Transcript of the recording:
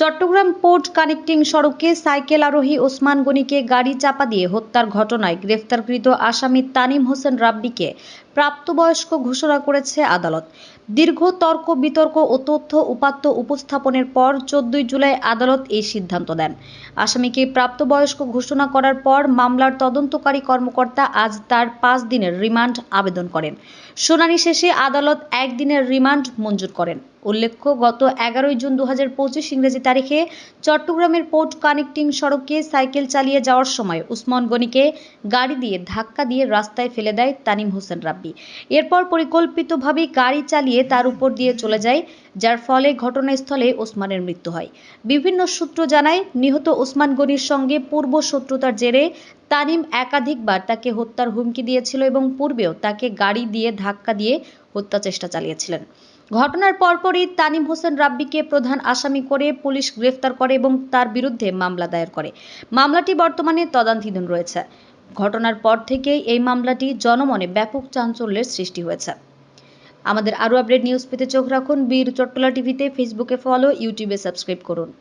Chittagong port connecting সড়কে cycle আরোহী ওসমান গনিকে গাড়ি চাপা দিয়ে হত্যার ঘটনায় গ্রেফতারকৃত আসামি তানিম হোসেন রাব্বিকে প্রাপ্তবয়স্ক ঘোষণা করেছে আদালত। দীর্ঘ তর্ক, বিতর্ক ও তথ্য উপাত্ত উপস্থাপনের পর চোদ্দই জুলাই আদালত এই সিদ্ধান্ত দেন। আসামিকে প্রাপ্তবয়স্ক ঘোষণা করার পর মামলার তদন্তকারী কর্মকর্তা আজ তার পাঁচ দিনের রিমান্ড আবেদন করেন। শুনানি শেষে আদালত একদিনের রিমান্ড মঞ্জুর করেন। উল্লেখ্য, গত এগারোই জুন দু হাজার পঁচিশ ইংরেজি তারিখে চট্টগ্রামের পোর্ট কানেক্টিং সড়কে সাইকেল চালিয়ে যাওয়ার সময় উসমান গনিকে গাড়ি দিয়ে ধাক্কা দিয়ে রাস্তায় ফেলে দেয় তানিম হোসেন রাব্বি। এরপর পরিকল্পিতভাবে গাড়ি চালিয়ে তার উপর দিয়ে চলে যায়, যার ফলে ঘটনাস্থলে ওসমানের মৃত্যু হয়। বিভিন্ন সূত্র জানায়, নিহত ওসমান গনির সঙ্গে পূর্ব শত্রুতার জেরে তানিম একাধিকবার তাকে হত্যার হুমকি দিয়েছিল এবং পূর্বেও তাকে গাড়ি দিয়ে ধাক্কা দিয়ে হত্যা চেষ্টা চালিয়েছিলেন। ঘটনার পরপরই তানিম হোসেন রাব্বিকে প্রধান আসামি করে পুলিশ গ্রেফতার করে এবং তার বিরুদ্ধে মামলা দায়ের করে। মামলাটি বর্তমানে তদন্তাধীন রয়েছে। ঘটনার পর থেকেই এই মামলাটি জনমনে ব্যাপক চাঞ্চল্যের সৃষ্টি হয়েছে। আমাদের আরও আপডেট নিউজ পেতে চোখ রাখুন বীর চট্টলা টিভিতে, ফেসবুকে ফলো, ইউটিউবে সাবস্ক্রাইব করুন।